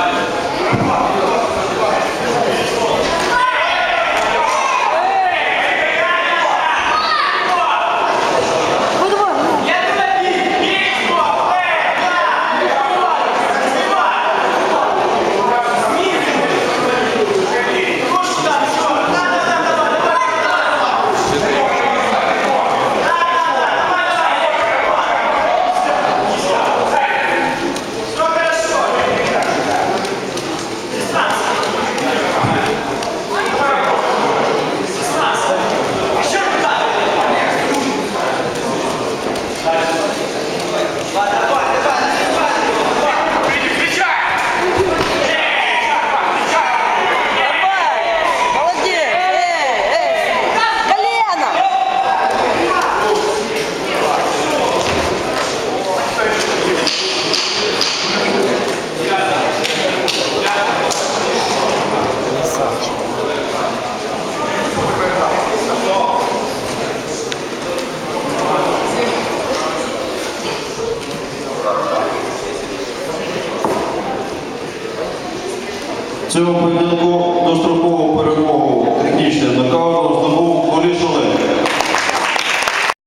감사합니다. В цьому поєдинку дострокову перемогу технічним нокаутом.